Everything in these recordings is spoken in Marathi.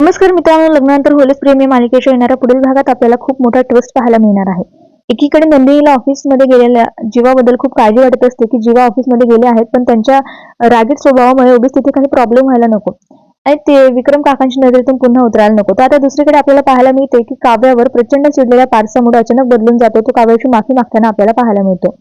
नमस्कार मित्रांनो लग्नानंतर होलीस प्रेमी मालिकेच्या येणाऱ्या पुढील भागात आपल्याला खूप मोठा ट्विस्ट पाहायला मिळणार आहे. एकीकडे नंदिनीला ऑफिसमध्ये गेलेल्या जीवाबद्दल खूप काळजी वाटत असते की जीवा ऑफिसमध्ये गेले आहेत पण त्यांच्या रागीट स्वभावामुळे उगीच तिथे काही प्रॉब्लेम व्हायला नको. आणि ते विक्रम काकांची नजरेतून पुन्हा उतरायला नको. तर आता दुसरीकडे आपल्याला पाहायला मिळते की काव्यावर प्रचंड चिडलेल्या पारसामुळे अचानक बदलून जातो. तो काव्याची माफी मागताना आपल्याला पाहायला मिळतो.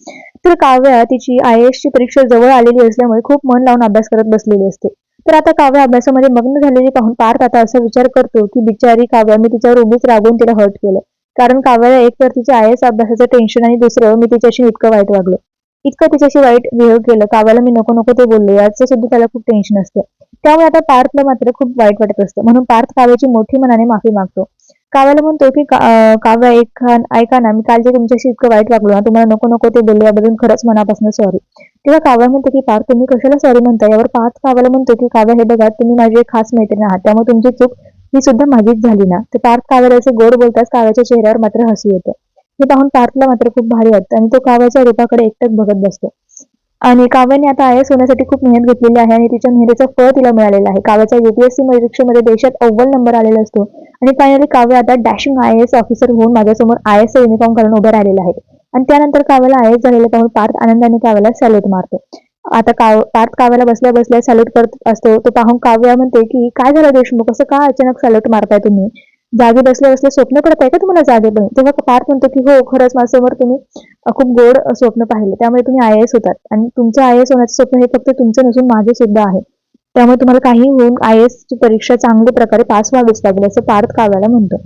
तर काव्या तिची आय ची परीक्षा जवळ आलेली असल्यामुळे खूप मन लावून अभ्यास करत बसलेली असते. तर आता काव्या अभ्यासामध्ये मग्न झालेली पाहून पार्थ आता असा विचार करतो की बिचारी काव्या मी तिच्यावर उभीच रागवून तिला हर्ट केलं. कारण काव्याला एक तर तिच्या आय एस अभ्यासाचं टेन्शन आणि दुसरं मी तिच्याशी इतकं वाईट वागलो. इतकं तिच्याशी वाईट बिहेव केलं. काव्याला मी नको नको ते बोललो. याचं सुद्धा त्याला खूप टेन्शन असतं. त्यामुळे आता पार्थला मात्र खूप वाईट वाटत असतं. म्हणून पार्थ काव्याची मोठी मनाने माफी मागतो. काव्याला म्हणतो की काव्य अं, ऐका ना मी काल जे तुमच्याशी इतकं वाईट वागलो ना तुम्हाला नको नको ते बोलल्याबद्दल खरंच मनापासून सॉरी तेव्हा काव्या म्हणतो की पार्थ तुम्ही कशाला सॉरी म्हणता? यावर पार्थ काव्याला म्हणतो की काव्या हे बघा तुम्ही माझी एक खास मैत्रीण आहात. त्यामुळे तुमची चूक ही सुद्धा माझीच झाली ना. ते पार्थ काव्याला असे गोड बोलताच काव्याच्या चेहऱ्यावर मात्र हसू येतं. हे पाहून पार्थला मात्र खूप भारी वाटतं आणि तो काव्याच्या रूपाकडे एकटक बघत बसतो. आणि काव्याने आता आय एस होण्यासाठी खूप मेहनत घेतलेली आहे आणि तिच्या मेहनतीचं फळ तिला मिळालेलं आहे. काव्याच्या युपीएससी परीक्षेमध्ये देशात अव्वल नंबर आलेला असतो. आणि फायनली काव्य आता डॅशिंग आय एस ऑफिसर होऊन माझ्यासमोर आय एस युनिफॉर्म घालून उभे राहिलेले आहेत आणि त्यानंतर काव्याला आय एस झालेलं पाहून पार्थ आनंदाने काव्याला सॅल्यूट मारतो. आता काव पार्थ काव्याला बसल्या बसल्या सॅल्यूट करत असतो. तो पाहून काव्या म्हणते की काय झालं देशमुख? असं का अचानक सॅल्यूट मारताय तुम्ही? जागे बसल्या बसल्या स्वप्न पडत आहे का तुम्हाला जागे पण? तेव्हा पार म्हणतो की हो खरंच माझ्यासमोर तुम्ही खूप गोड स्वप्न पाहिलं. त्यामुळे तुम्ही आय एस होतात. आणि तुमचं आय एस होण्याचं स्वप्न हे फक्त तुमचं नसून माझे सुद्धा आहे. त्यामुळे तुम्हाला काही होऊन आय एस ची परीक्षा चांगल्या प्रकारे पास व्हावीच लागेल असं पार्थ काव्याला म्हणतो.